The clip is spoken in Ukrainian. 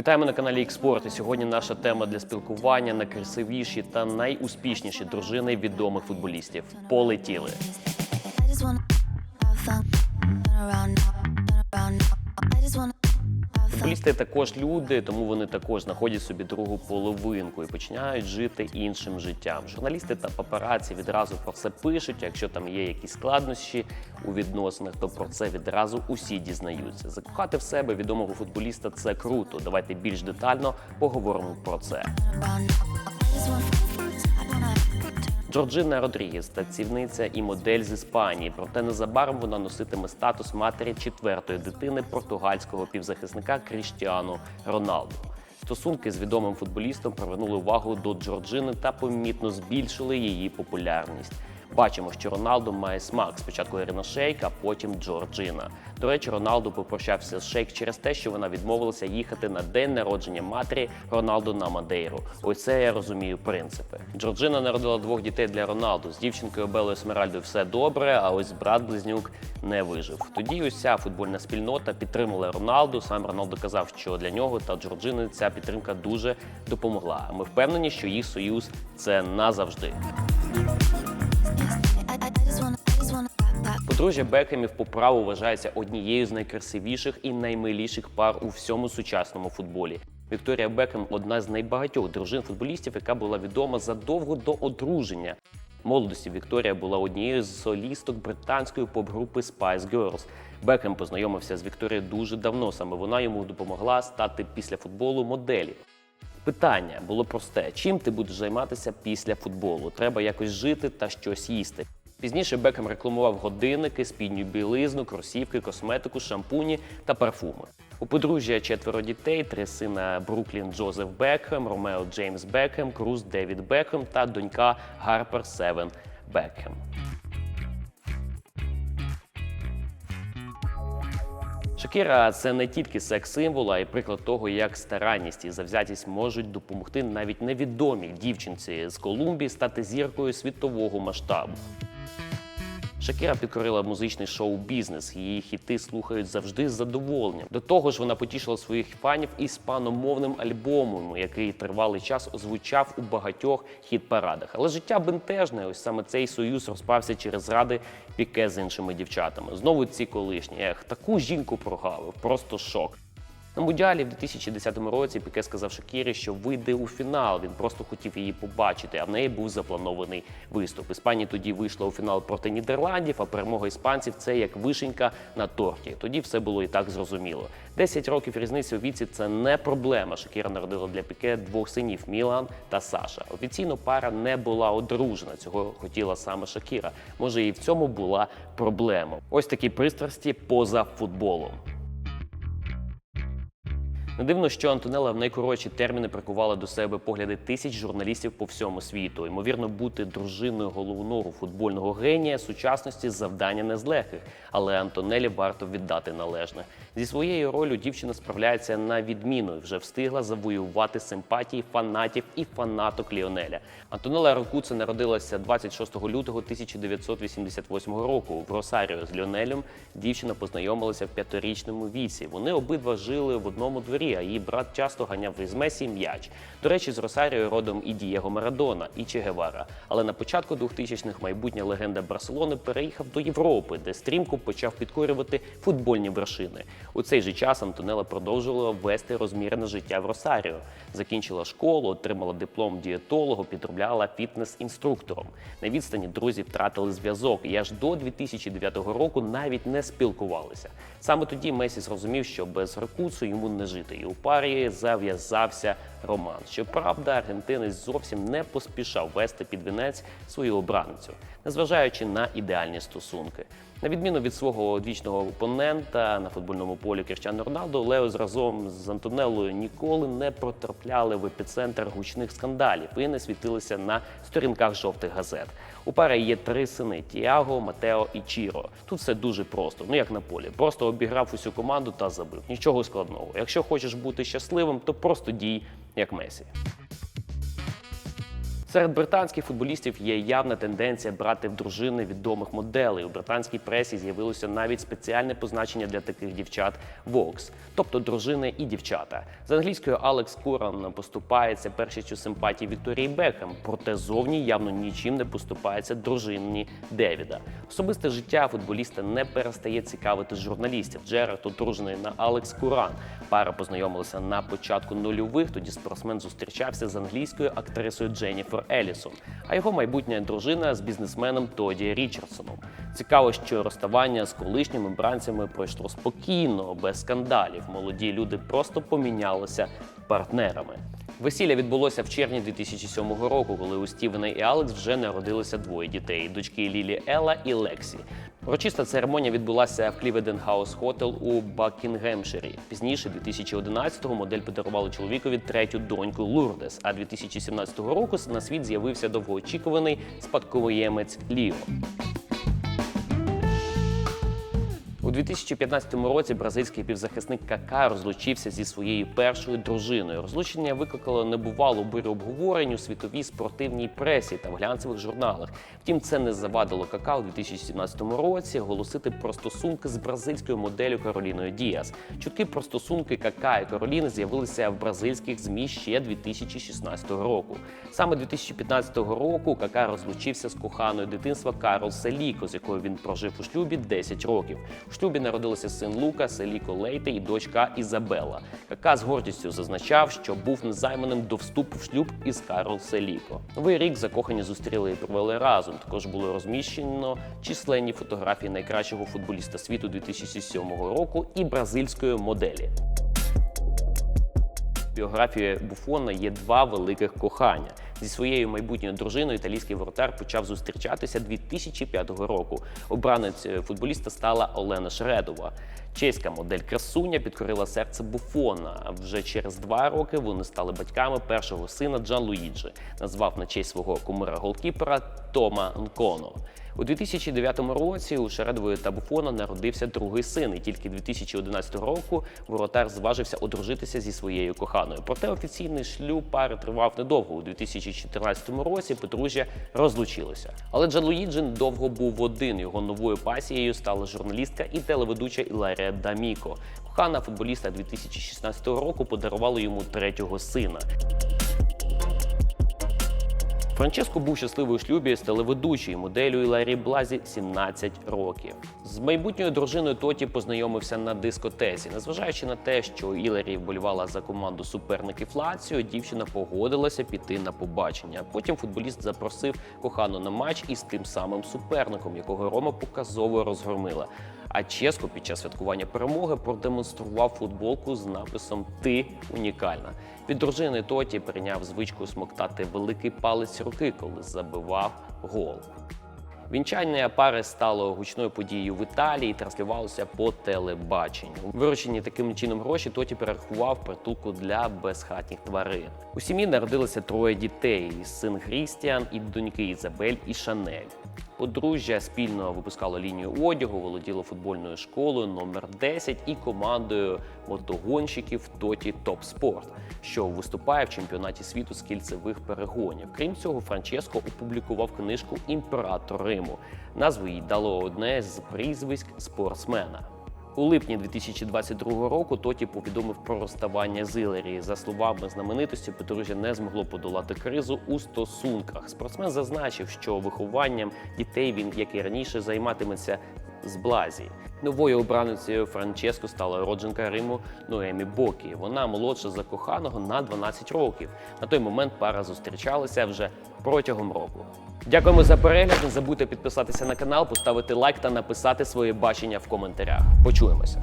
Вітаємо на каналі Експорт. І сьогодні наша тема для спілкування найкрасивіші та найуспішніші дружини відомих футболістів. Полетіли. Футболісти також люди, тому вони також знаходять собі другу половинку і починають жити іншим життям. Журналісти та папараці відразу про це пишуть. Якщо там є якісь складнощі у відносинах, то про це відразу усі дізнаються. Закохати в себе відомого футболіста це круто. Давайте більш детально поговоримо про це. Джорджина Родрігес тацівниця і модель з Іспанії. Проте незабаром вона носитиме статус матері четвертої дитини португальського півзахисника Кріштіану Роналду. Стосунки з відомим футболістом привернули увагу до Джорджини та помітно збільшили її популярність. Бачимо, що Роналду має смак. Спочатку Ірина Шейк, а потім Джорджина. До речі, Роналду попрощався з Шейк через те, що вона відмовилася їхати на день народження матері Роналду на Мадейру. Ось це я розумію принципи. Джорджина народила двох дітей для Роналду. З дівчинкою Белою Смеральдою все добре, а ось брат близнюк не вижив. Тоді уся футбольна спільнота підтримала Роналду. Сам Роналду казав, що для нього та Джорджини ця підтримка дуже допомогла. Ми впевнені, що їх союз це назавжди. Подружжя Бекхемів по праву вважається однією з найкрасивіших і наймиліших пар у всьому сучасному футболі. Вікторія Бекхем – одна з найбагатьох дружин футболістів, яка була відома задовго до одруження. Молодості Вікторія була однією з солісток британської поп-групи Spice Girls. Бекхем познайомився з Вікторією дуже давно. Саме вона йому допомогла стати після футболу моделі. Питання було просте: чим ти будеш займатися після футболу? Треба якось жити та щось їсти. Пізніше Бекхем рекламував годинники, спідню білизну, кросівки, косметику, шампуні та парфуми. У подружжя четверо дітей: три сина Бруклін Джозеф Бекхем, Ромео Джеймс Бекхем, Круз Девід Бекхем та донька Гарпер Севен Бекхем. Шакіра це не тільки секс-символ, а й приклад того, як старанність і завзятість можуть допомогти навіть невідомій дівчинці з Колумбії стати зіркою світового масштабу. Шакіра підкорила музичний шоу-бізнес. Її хіти слухають завжди з задоволенням. До того ж, вона потішила своїх фанів іспаномовним альбомом, який тривалий час озвучав у багатьох хіт-парадах. Але життя бентежне. Ось саме цей союз розпався через зради піке з іншими дівчатами. Знову ці колишні. Ех, таку жінку прогавив. Просто шок. На Мундіалі в 2010 році Піке сказав Шакірі, що вийде у фінал. Він просто хотів її побачити, а в неї був запланований виступ. Іспанія тоді вийшла у фінал проти Нідерландів, а перемога іспанців це як вишенька на торті. Тоді все було і так зрозуміло. 10 років різниці у віці це не проблема. Шакіра народила для Піке двох синів Мілан та Саша. Офіційно пара не була одружена. Цього хотіла саме Шакіра. Може, і в цьому була проблема. Ось такі пристрасті поза футболом. Не дивно, що Антонела в найкоротші терміни прикувала до себе погляди тисяч журналістів по всьому світу. Ймовірно, бути дружиною головного футбольного генія сучасності завдання не з легких, але Антонелі варто віддати належне. Зі своєю ролью дівчина справляється на відміну і вже встигла завоювати симпатії фанатів і фанаток Ліонеля. Антонела Рокуце народилася 26 лютого 1988 року в Росаріо з Ліонелем. Дівчина познайомилася в п'ятирічному віці. Вони обидва жили в одному дворі, а її брат часто ганяв із Месі м'яч. До речі, з Росаріо родом і Дієго Марадона, і Че Гевара. Але на початку 2000-х майбутня легенда Барселони переїхав до Європи, де стрімко почав підкорювати футбольні вершини. У цей же час Антонела продовжувала вести розмірене життя в Росаріо. Закінчила школу, отримала диплом дієтолога, підробляла фітнес-інструктором. На відстані друзі втратили зв'язок і аж до 2009 року навіть не спілкувалися. Саме тоді Месі зрозумів, що без Рекуцу йому не жити, і у парі зав'язався роман. Щоправда, аргентинець зовсім не поспішав вести під вінець свою обраницю, незважаючи на ідеальні стосунки. На відміну від свого одвічного опонента на футбольному полі Кріштіану Роналдо, Лео разом з Антонеллою ніколи не потрапляли в епіцентр гучних скандалів і не світилися на сторінках жовтих газет. У пари є три сини: Тіаго, Матео і Чіро. Тут все дуже просто, ну як на полі. Просто обіграв усю команду та забив. Нічого складного. Якщо хочеш бути щасливим, то просто дій як Месі. Серед британських футболістів є явна тенденція брати в дружини відомих моделей. У британській пресі з'явилося навіть спеціальне позначення для таких дівчат Vox, тобто дружини і дівчата. З англійською Алекс Куран поступається першістю симпатії Вікторії Бекхем, проте зовні явно нічим не поступається дружині Девіда. Особисте життя футболіста не перестає цікавити журналістів. Джерард одружений на Алекс Куран. Пара познайомилася на початку нульових. Тоді спортсмен зустрічався з англійською актрисою Дженніфер Елісон, а його майбутня дружина з бізнесменом Тоді Річардсоном. Цікаво, що розставання з колишніми бранцями пройшло спокійно, без скандалів. Молоді люди просто помінялися партнерами. Весілля відбулося в червні 2007 року, коли у Стівена і Алекс вже народилося двоє дітей дочки Лілі Ела і Лексі. Урочиста церемонія відбулася в Кліведен Хаус Хотел у Бакінгемширі. Пізніше, 2011-го, модель подарувала чоловікові третю доньку Лурдес. А 2017 року на світ з'явився довгоочікуваний спадкоємець Ліо. У 2015 році бразильський півзахисник Кака розлучився зі своєю першою дружиною. Розлучення викликало небувалу бурю обговорень у світовій спортивній пресі та в глянцевих журналах. Втім, це не завадило Кака у 2017 році оголосити про стосунки з бразильською моделлю Кароліною Діас. Чутки про стосунки Кака і Кароліни з'явилися в бразильських змі ще 2016 року. Саме 2015 року Кака розлучився з коханою дитинства Карол Селіко, з якою він прожив у шлюбі 10 років. Шлюбі народилися син Лука, Селіко Лейте і дочка Ізабела. яка з гордістю зазначав, що був незайманим до вступу в шлюб із Карл Селіко. Новий рік закохані зустріли і провели разом. Також було розміщено численні фотографії найкращого футболіста світу 2007 року і бразильської моделі. Біографії Буфона є два великих кохання. Зі своєю майбутньою дружиною італійський воротар почав зустрічатися 2005 року. Обранець е, футболіста стала Олена Шредова. Чеська модель красуня підкорила серце Буфона. Вже через два роки вони стали батьками першого сина Джан Луїджі, назвав на честь свого кумира голкіпера Тома Нконо. У 2009 році у Шередової та Буфона народився другий син, і тільки 2011 року воротар зважився одружитися зі своєю коханою. Проте офіційний шлюб пари тривав недовго. У 2014 році подружжя розлучилося. Але Джанлуїджин довго був один. Його новою пасією стала журналістка і телеведуча Іларія Даміко. Кохана футболіста 2016 року подарувала йому третього сина. Франческо був щасливий у шлюбі з телеведучою моделлю Іларі Блазі 17 років. З майбутньою дружиною Тоті познайомився на дискотеці. Незважаючи на те, що Іларі вболівала за команду суперників Лаціо, дівчина погодилася піти на побачення. Потім футболіст запросив кохану на матч із тим самим суперником, якого Рома показово розгромила. А Ческо під час святкування перемоги продемонстрував футболку з написом Ти унікальна. Від дружини Тоті прийняв звичку смоктати великий палець руки, коли забивав гол. Вінчання пари стало гучною подією в Італії, і транслювалося по телебаченню. Виручені таким чином гроші Тоті перерахував притулку для безхатніх тварин. У сім'ї народилося троє дітей: син Хрістіан і доньки Ізабель і Шанель. Подружжя спільно випускало лінію одягу, володіло футбольною школою номер 10 і командою мотогонщиків Тоті Топ Спорт, що виступає в чемпіонаті світу з кільцевих перегонів. Крім цього, Франческо опублікував книжку Імператор Риму. Назву їй дало одне з прізвиськ спортсмена. У липні 2022 року Тоті повідомив про розставання з Ілері. За словами знаменитості, подружжя не змогло подолати кризу у стосунках. Спортсмен зазначив, що вихованням дітей він, як і раніше, займатиметься з Блазі. Новою обраницею Франческо стала родженка Риму Ноемі Бокі. Вона молодша за коханого на 12 років. На той момент пара зустрічалася вже протягом року. Дякуємо за перегляд. Не забудьте підписатися на канал, поставити лайк та написати своє бачення в коментарях. Почуємося.